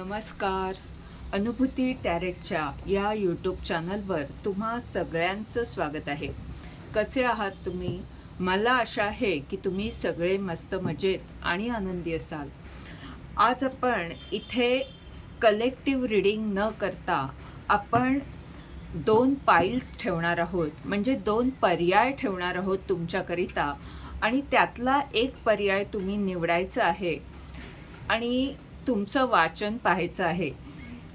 नमस्कार. अनुभूती टॅरेटच्या या यूट्यूब चॅनलवर तुम्हा सगळ्यांचं स्वागत आहे. कसे आहात तुम्ही? मला आशा आहे की तुम्ही सगळे मस्त मजेत आणि आनंदी असाल. आज आपण इथे कलेक्टिव्ह रीडिंग न करता आपण दोन पाईल्स ठेवणार आहोत. म्हणजे दोन पर्याय ठेवणार आहोत तुमच्याकरिता. आणि त्यातला एक पर्याय तुम्ही निवडायचा आहे. आणि तुमचं वाचन पाहायचं आहे.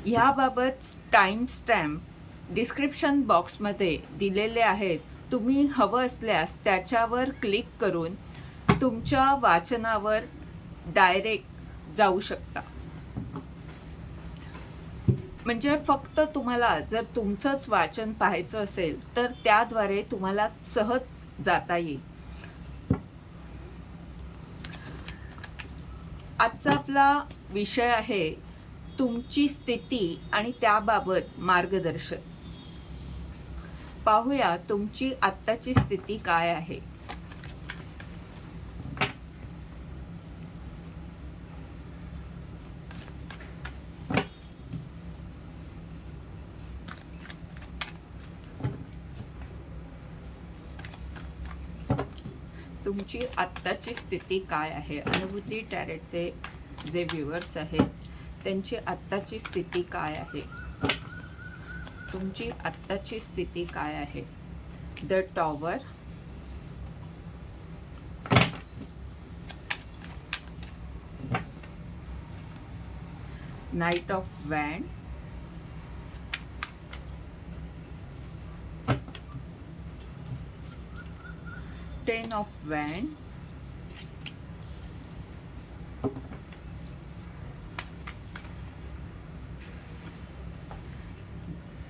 ह्याबाबत टाईम स्टॅम्प डिस्क्रिप्शन बॉक्समध्ये दिलेले आहेत. तुम्ही हवं असल्यास त्याच्यावर क्लिक करून तुमच्या वाचनावर डायरेक्ट जाऊ शकता. म्हणजे फक्त तुम्हाला जर तुमचंच वाचन पाहायचं असेल तर त्याद्वारे तुम्हाला सहज जाता येईल. आजचा आपला विषय आहे तुमची स्थिती आणि त्याबाबत मार्गदर्शन. पाहूया तुमची आत्ताची स्थिती काय आहे. तुमची आत्ताची स्थिती काय आहे? अनुभूती टॅरेटचे जे व्ह्युअर्स आहेत त्यांची आत्ताची स्थिती काय आहे? तुमची आत्ताची स्थिती काय आहे? The tower night of van ten of van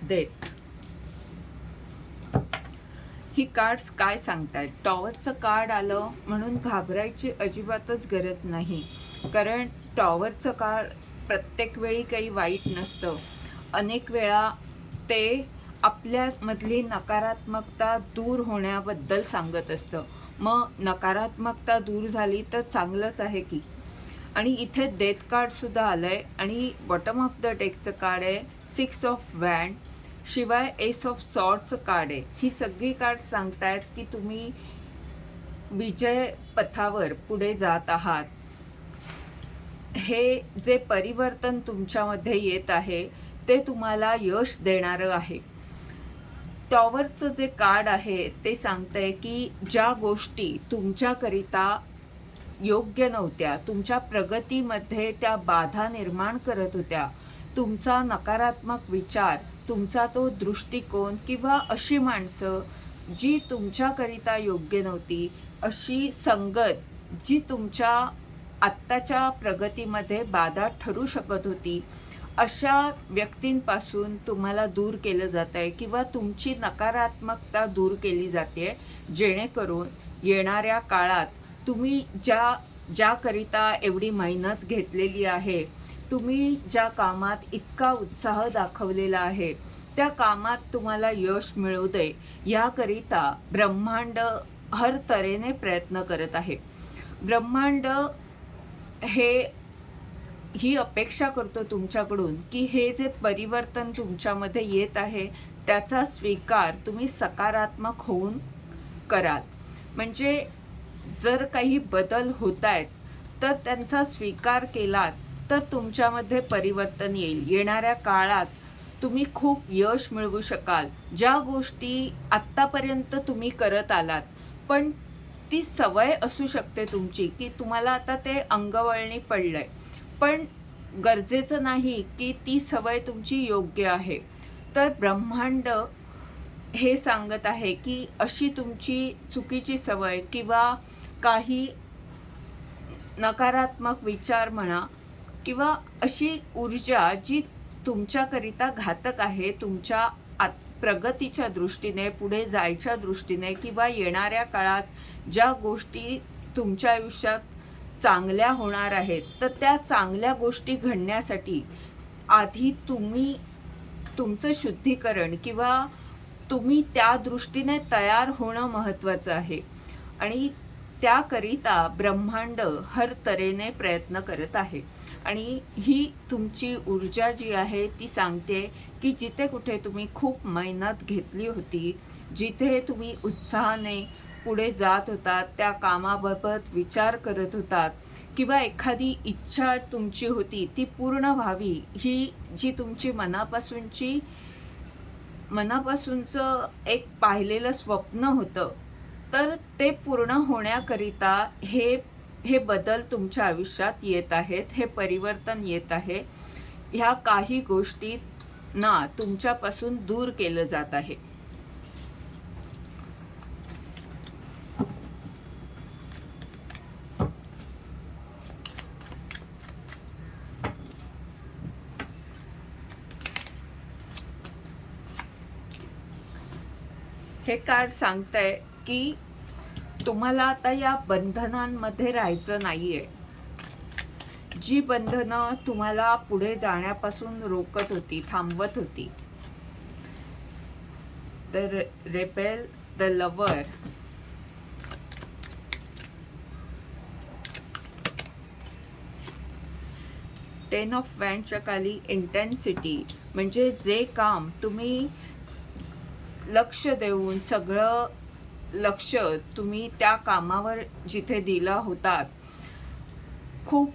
death he cards काय सांगतायत? टॉवरचं कार्ड आलं म्हणून घाबरायची अजिबातच गरज नाही. कारण टॉवरचं कार्ड प्रत्येक वेळी काही वाईट नसतं. अनेक वेळा ते आपल्यामधली नकारात्मकता दूर होण्याबद्दल सांगत असतं. मग नकारात्मकता दूर झाली तर चांगलंच आहे की? आणि इथे डेथ कार्डसुद्धा आलं आहे आणि बॉटम ऑफ द डेकचं कार्ड आहे सिक्स ऑफ वॅन शिवाय एस ऑफ सॉर्टचं कार्ड आहे. ही सगळी कार्ड सांगतायत की तुम्ही विजय पथावर पुढे जात आहात. हे जे परिवर्तन तुमच्यामध्ये येत आहे ते तुम्हाला यश देणारं आहे. टॉवरचं जे कार्ड आहे ते सांगतंय की ज्या गोष्टी तुमच्याकरिता योग्य नव्हत्या तुमच्या प्रगतीमध्ये त्या बाधा निर्माण करत होत्या तुमचा नकारात्मक विचार तुमचा तो दृष्टिकोन किंवा अशी माणसं जी तुमच्याकरिता योग्य नव्हती अशी संगत जी तुमच्या आत्ताच्या प्रगतीमध्ये बाधा ठरू शकत होती अशा व्यक्तींपासून तुम्हाला दूर केलं जात आहे किंवा तुमची नकारात्मकता दूर केली जाते जेणेकरून येणाऱ्या काळात तुम्ही ज्या ज्याकरिता एवढी मेहनत घेतलेली आहे तुम्ही ज्या कामात इतका उत्साह दाखवलेला आहे त्या कामात तुम्हाला यश मिळू दे याकरिता ब्रह्मांड हर तऱ्हेने प्रयत्न करत आहे. ब्रह्मांड हे ही अपेक्षा करतो तुमच्याकडून की हे जे परिवर्तन तुमच्यामध्ये येत आहे त्याचा स्वीकार तुम्ही सकारात्मक होऊन कराल. म्हणजे जर काही बदल होत आहेत तर त्यांचा स्वीकार केलात तर तुमच्यामध्ये परिवर्तन येईल. येणाऱ्या काळात तुम्ही खूप यश मिळवू शकाल. ज्या गोष्टी आत्तापर्यंत तुम्ही करत आलात पण ती सवय असू शकते तुमची की तुम्हाला आता ते अंगवळणी पडलं आहे पण गरजेचं नाही की ती सवय तुमची योग्य आहे. तर ब्रह्मांड हे सांगत आहे की अशी तुमची चुकीची सवय किंवा काही नकारात्मक विचार म्हणा किंवा अशी ऊर्जा जी तुमच्याकरिता घातक आहे तुमच्या आत प्रगतीच्या दृष्टीने पुढे जायच्या दृष्टीने किंवा येणाऱ्या काळात ज्या गोष्टी तुमच्या आयुष्यात चांगल्या होणार आहेत. तर त्या चांगल्या गोष्टी घडण्यासाठी आधी तुम्ही तुमचं शुद्धीकरण किंवा तुम्ही त्या दृष्टीने तयार होणं महत्त्वाचं आहे. आणि त्याकरिता ब्रह्मांड हर तऱ्हेने प्रयत्न करत आहे. आणि ही तुमची ऊर्जा जी आहे ती सांगते की जिथे कुठे तुम्ही खूप मेहनत घेतली होती जिथे तुम्ही उत्साहाने पुढे जात होतात त्या कामाबाबत विचार करत होतात किंवा एखादी इच्छा तुमची होती ती पूर्ण व्हावी ही जी तुमची मनापासूनची मनापासूनचं एक पाहिलेलं स्वप्न होतं तर ते पूर्ण होण्याकरिता हे हे बदल तुमच्या आयुष्यात येत आहेत हे परिवर्तन येत आहे. ह्या काही गोष्टींना तुमच्यापासून दूर केलं जात आहे. हे कार्ड सांगतंय की तुम्हाला आता या बंधनांमध्ये राहायचं नाहीये. जी बंधनं तुम्हाला पुढे जाण्यापासून रोकत होती थांबवत होती. तर repel the lover ten of वॅनच्या खाली इंटेन्सिटी म्हणजे जे काम तुम्ही लक्ष देऊन सगळं लक्ष तुम्ही त्या कामावर जिथे दिला होतात खूप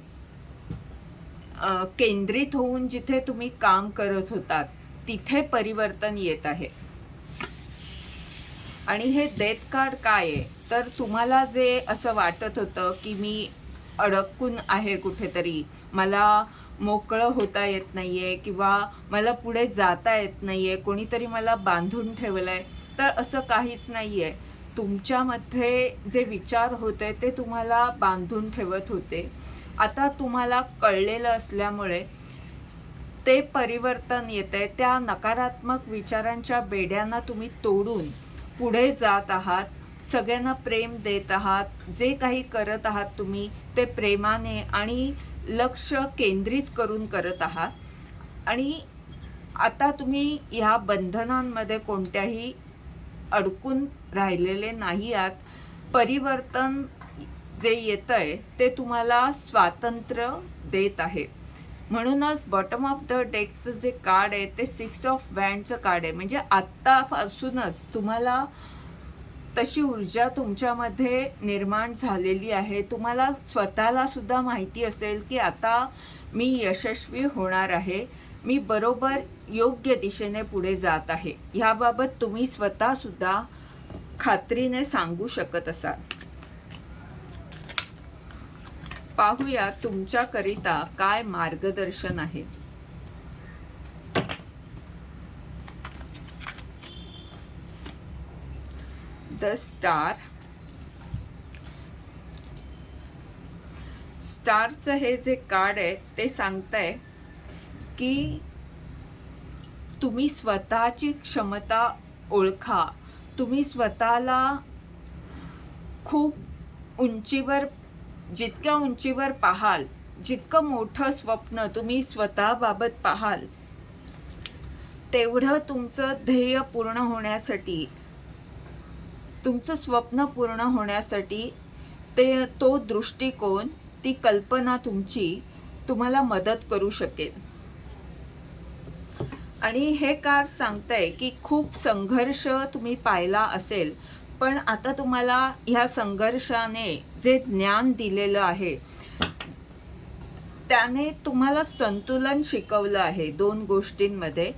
केंद्रित होऊन जिथे तुम्ही काम करत होतात तिथे परिवर्तन येत आहे. आणि हे डेथ कार्ड काय आहे? तर तुम्हाला जे असं वाटत होतं की मी अडकून आहे कुठेतरी मला मोकळं होता येत नाही आहे किंवा मला पुढे जाता येत नाही आहे कोणीतरी मला बांधून ठेवलं आहे तर असं काहीच नाही आहे तुमच्यामध्ये जे विचार होते ते तुम्हाला बांधून ठेवत होते. आता तुम्हाला कळलेलं असल्यामुळे ते परिवर्तन येते त्या नकारात्मक विचारांच्या बेड्यांना तुम्ही तोडून पुढे जात आहात. सगळ्यांना प्रेम देत आहात. जे काही करत आहात तुम्ही ते प्रेमाने आणि लक्ष केंद्रित करून करत आहात. आणि आता तुम्ही ह्या बंधनांमध्ये कोणत्याही अडकून राहिलेले नाही आहात परिवर्तन जे येतं आहे ते तुम्हाला स्वातंत्र्य देत आहे. म्हणूनच बॉटम ऑफ द डेकचं जे कार्ड आहे ते सिक्स ऑफ बँडचं कार्ड आहे. म्हणजे आत्तापासूनच तुम्हाला तशी ऊर्जा तुमच्यामध्ये निर्माण झालेली आहे. तुम्हाला स्वतःला सुद्धा माहिती असेल की आता मी यशस्वी होणार आहे. मी बरोबर योग्य दिशेने पुढे जात आहे. ह्याबाबत तुम्ही स्वतःसुद्धा खात्रीने सांगू शकत असाल. पाहूया तुमच्याकरिता काय मार्गदर्शन आहे. The star. स्टारचं हे जे कार्ड आहे ते सांगतंय की तुम्ही स्वतःची क्षमता ओळखा. तुम्ही स्वतःला खूप उंचीवर जितक्या उंचीवर पाहाल जितकं मोठं स्वप्न तुम्ही स्वतःबाबत पाहाल तेवढं तुमचं ध्येय पूर्ण होण्यासाठी तुमचं स्वप्न पूर्ण होण्यासाठी ते तो दृष्टिकोन ती कल्पना तुमची तुम्हाला मदत करू शकेल. आणि हे कार्ड सांगतंय की खूप संघर्ष तुम्ही पाहिला असेल पण आता तुम्हाला ह्या संघर्षाने जे ज्ञान दिलेलं आहे त्याने तुम्हाला संतुलन शिकवलं आहे दोन गोष्टींमध्ये.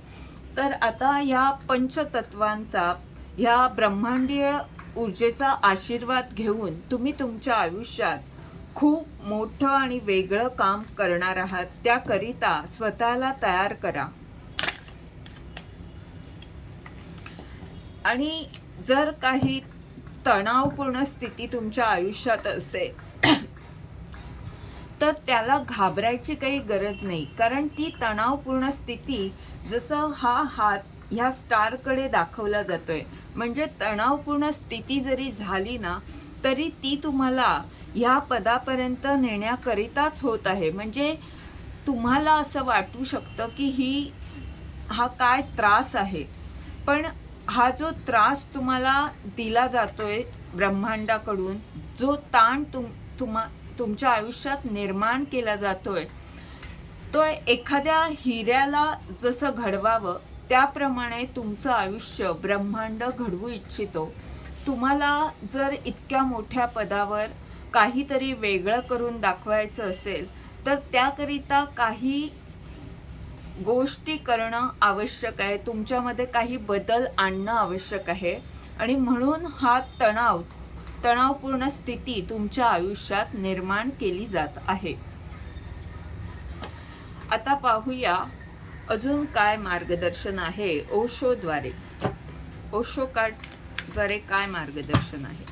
तर आता या पंचतत्वांचा ह्या ब्रह्मांडीय ऊर्जेचा आशीर्वाद घेऊन तुम्ही तुमच्या आयुष्यात खूप मोठं आणि वेगळं काम करणार आहात. त्याकरिता स्वतःला तयार करा. आणि जर काही तणावपूर्ण स्थिती तुमच्या आयुष्यात असेल तर त्याला घाबरायची काही गरज नाही. कारण ती तणावपूर्ण स्थिती जसं हा हात ह्या स्टारकडे दाखवला जातोय. म्हणजे तणावपूर्ण स्थिती जरी झाली ना तरी ती तुम्हाला ह्या पदापर्यंत नेण्याकरिताच होत आहे. म्हणजे तुम्हाला असं वाटू शकतं की ही हा काय त्रास आहे. पण हा जो त्रास तुम्हाला दिला जातोय ब्रह्मांडाकडून जो ताण तुम तुम्हा तुमच्या आयुष्यात निर्माण केला जातोय तो एखाद्या हिऱ्याला जसं घडवावं त्याप्रमाणे तुमचं आयुष्य ब्रह्मांड घडवू इच्छितो. तुम्हाला जर इतक्या मोठ्या पदावर काहीतरी वेगळं करून दाखवायचं असेल तर त्याकरिता काही गोष्टी करणं आवश्यक आहे. तुमच्यामध्ये काही बदल आणणं आवश्यक आहे. आणि म्हणून हा तणाव तणावपूर्ण स्थिती तुमच्या आयुष्यात निर्माण केली जात आहे. आता पाहूया अजून काय मार्गदर्शन आहे ओशोद्वारे? ओशो कार्डद्वारे काय मार्गदर्शन आहे?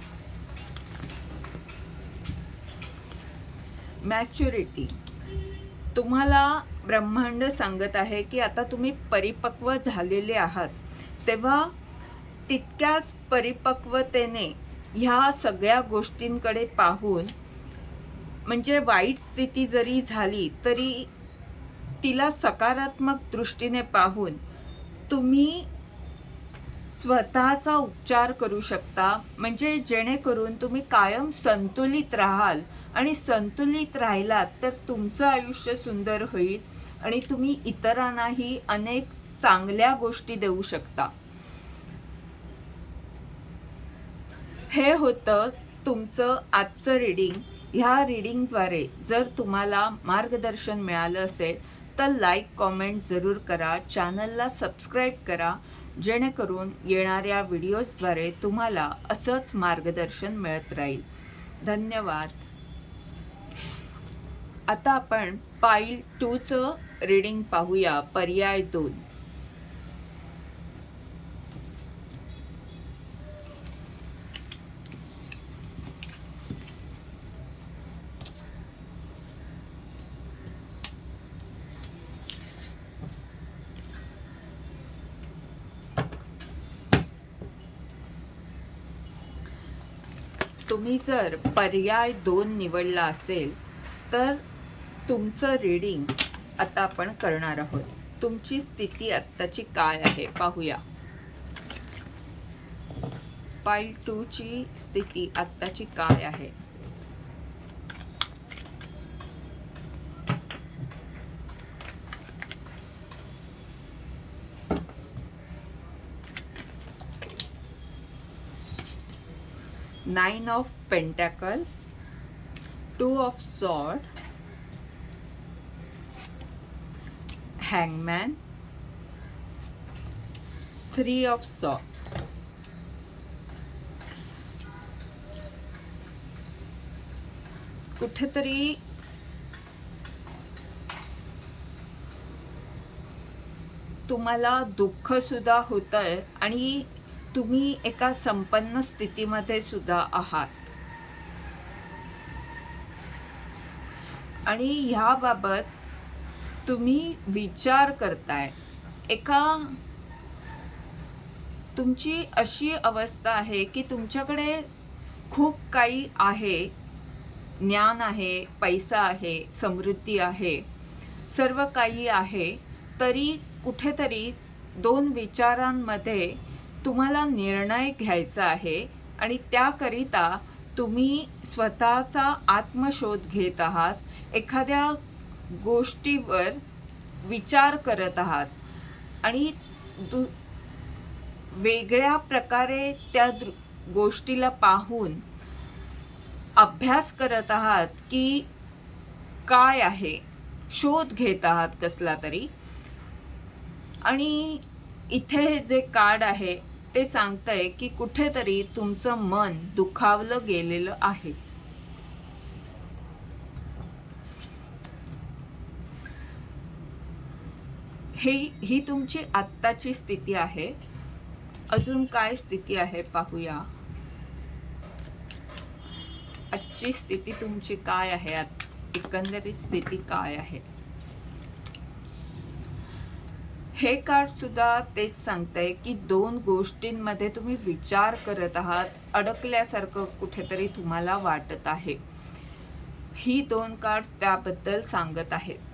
मॅच्युरिटी तुम्हाला ब्रह्मांड सांगत आहे की आता तुम्ही परिपक्व झालेले आहात. तेव्हा तितक्याच परिपक्वतेने ह्या सगळ्या गोष्टींकडे पाहून म्हणजे वाईट स्थिती जरी झाली तरी तिला सकारात्मक दृष्टीने पाहून तुम्ही स्वतःचा उपचार करू शकता. म्हणजे जेणेकरून तुम्ही कायम संतुलित राहाल. आणि संतुलित राहिलात तर तुमचं आयुष्य सुंदर होईल आणि तुम्ही इतरांनाही अनेक चांगल्या गोष्टी देऊ शकता. हे होतं तुमचं आजचं रीडिंग ह्या रीडिंगद्वारे जर तुम्हाला मार्गदर्शन मिळालं असेल तर लाईक कॉमेंट जरूर करा. चॅनलला सबस्क्राईब करा. जेणेकरून येणाऱ्या व्हिडिओजद्वारे तुम्हाला असंच मार्गदर्शन मिळत राहील. धन्यवाद. आता आपण पाईल टूचं रीडिंग पाहूया. पर्याय दोन. तुम्ही जर पर्याय दोन निवडला असेल तर तुमचं रीडिंग आता आपण करणार आहोत. तुमची स्थिती आत्ताची काय आहे? पाहूया. पाईल टूची स्थिती आत्ताची काय आहे? Nine of pentacle two of sword hangman three of sword. कुठेतरी तुम्हाला दुःखसुद्धा होतं आहे आणि तुम्ही एका संपन्न स्थितीमध्ये सुद्धा आहात. आणि ह्याबाबत तुम्ही विचार करताय. एका तुमची अशी अवस्था आहे की तुमच्याकडे खूप काही आहे. ज्ञान आहे पैसा आहे समृद्धी आहे सर्व काही आहे. तरी कुठेतरी दोन विचारांमध्ये तुम्हाला निर्णय घ्यायचा आहे आणि त्याकरिता तुम्ही स्वतःचा आत्मशोध घेत आहात एखाद्या गोष्टीवर विचार करत आहात आणि दु वेगळ्या प्रकारे त्या दृ गोष्टीला पाहून अभ्यास करत आहात की काय आहे शोध घेत आहात कसला तरी. आणि इथे जे कार्ड आहे ते सांगतंय की कुठेतरी तुमचं मन दुखावलं गेलेलं आहे. हे ही तुमची आत्ताची स्थिती आहे. अजून काय स्थिती आहे पाहूया. आजची स्थिती तुमची काय आहे? एकंदरीत स्थिती काय आहे? हे कार्ड सुद्धा तेच सांगतंय की दोन गोष्टींमध्ये तुम्ही विचार करत आहात अडकल्यासारखं कुठेतरी तुम्हाला वाटत आहे. ही दोन कार्ड त्याबद्दल सांगत आहेत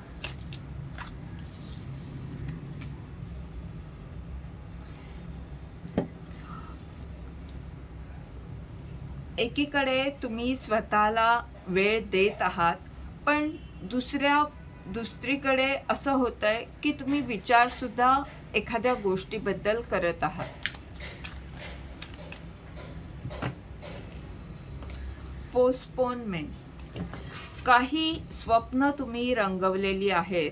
एकीकडे तुम्ही स्वतःला वेळ देत आहात पण दुसऱ्या दुसरीकडे असं होतंय की तुम्ही विचारसुद्धा एखाद्या गोष्टीबद्दल करत आहात. पोस्टपोनमेंट काही स्वप्न तुम्ही रंगवलेली आहेत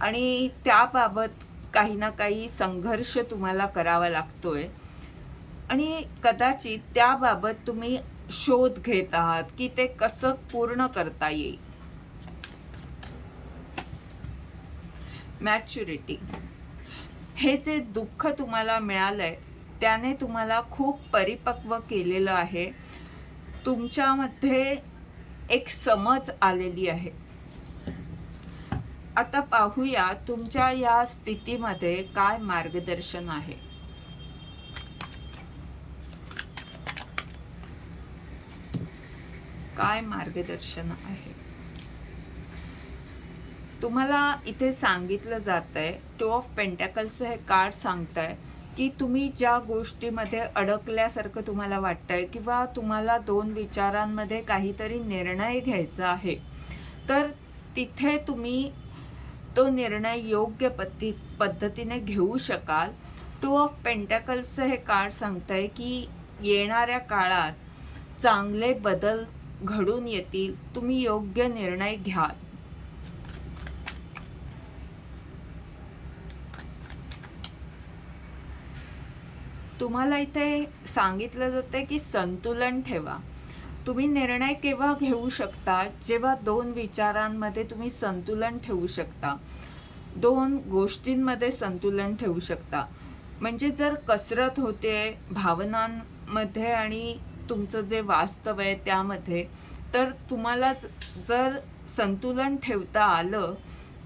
आणि त्याबाबत काही ना काही संघर्ष तुम्हाला करावा लागतोय. आणि कदाचित त्याबाबत तुम्ही शोध घेत आहात की ते कसं पूर्ण करता येईल. मॅच्युरिटी. हे जे दुःख तुम्हाला मिळालंय त्याने तुम्हाला खूप परिपक्व केलेलं आहे. तुमच्यामध्ये एक समज आलेली आहे. आता पाहूया तुमच्या या स्थितीमध्ये काय मार्गदर्शन आहे. काय मार्गदर्शन आहे? तुम्हाला इथे सांगितलं जात आहे टू ऑफ पेंटॅकल्सचं हे कार्ड सांगताय की तुम्ही ज्या गोष्टीमध्ये अडकल्यासारखं तुम्हाला वाटतंय किंवा तुम्हाला दोन विचारांमध्ये काहीतरी निर्णय घ्यायचा आहे तर तिथे तुम्ही तो निर्णय योग्य पद्धती पद्धतीने घेऊ शकाल. टू ऑफ पेंटॅकल्सचं हे कार्ड सांगतंय की येणाऱ्या काळात चांगले बदल घडून येतील तुम्ही योग्य निर्णय घ्याल. तुम्हाला इथे सांगितलं जातं की संतुलन ठेवा. तुम्ही निर्णय केव्हा घेऊ शकता? जेव्हा दोन विचारांमध्ये तुम्ही संतुलन ठेवू शकता. दोन गोष्टींमध्ये संतुलन ठेवू शकता. म्हणजे जर कसरत होते भावनांमध्ये आणि तुमचं जे वास्तव आहे त्यामध्ये तर तुम्हाला जर संतुलन ठेवता आलं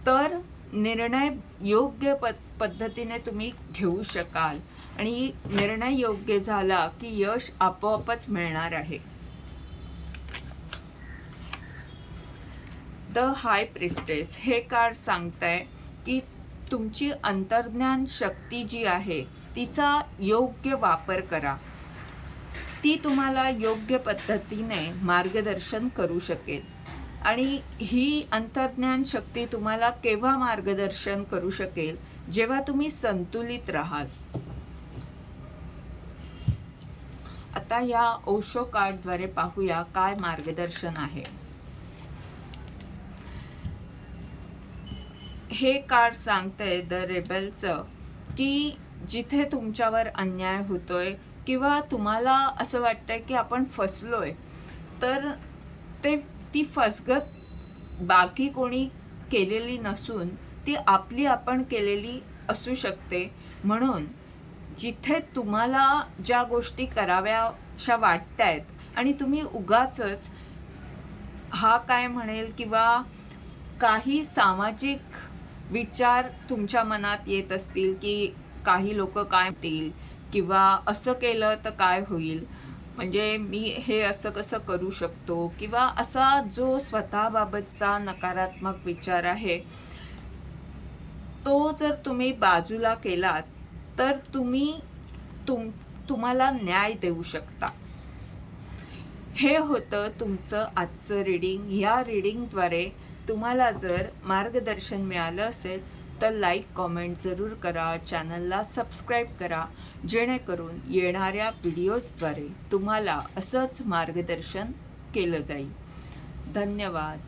तर निर्णय योग्य प पद्धतीने तुम्ही घेऊ शकाल. आणि निर्णय योग्य झाला की यश आपोआपच मिळणार आहे. द हाय प्रिस्टेस हे कार्ड सांगताय की तुमची अंतर्ज्ञान शक्ती जी आहे तिचा योग्य वापर करा. ती तुम्हाला योग्य पद्धतीने मार्गदर्शन करू शकेल. आणि ही अंतर्ज्ञान शक्ती तुम्हाला केव्हा मार्गदर्शन करू शकेल? जेव्हा तुम्ही संतुलित राहाल. आता या ओशो कार्डद्वारे पाहूया काय मार्गदर्शन आहे. हे कार्ड सांगतंय द रेबेलचं की जिथे तुमच्यावर अन्याय होतोय किंवा तुम्हाला असं वाटतंय की आपण फसलोय तर ते ती फसगत बाकी कोणी केलेली नसून ती आपली आपण केलेली असू शकते. म्हणून जिथे तुम्हाला ज्या गोष्टी कराव्याशा वाटतायत आणि तुम्ही उगाचच हा काय म्हणेल किंवा काही सामाजिक विचार तुमच्या मनात येत असतील की काही लोक काय म्हणतील किंवा असं केलं तर काय होईल? म्हणजे मी हे असं कसं करू शकतो? किंवा असा जो स्वतःबाबतचा नकारात्मक विचार आहे तो जर तुम्ही बाजूला केलात तर तुम्ही तुम तुम्हाला न्याय देऊ शकता. हे होतं तुमचं आजचं रीडिंग ह्या रीडिंगद्वारे तुम्हाला जर मार्गदर्शन मिळालं असेल तर लाईक कॉमेंट जरूर करा चॅनलला सबस्क्राईब करा जेणेकरून येणाऱ्या व्हिडिओजद्वारे तुम्हाला असंच मार्गदर्शन केलं जाईल. धन्यवाद.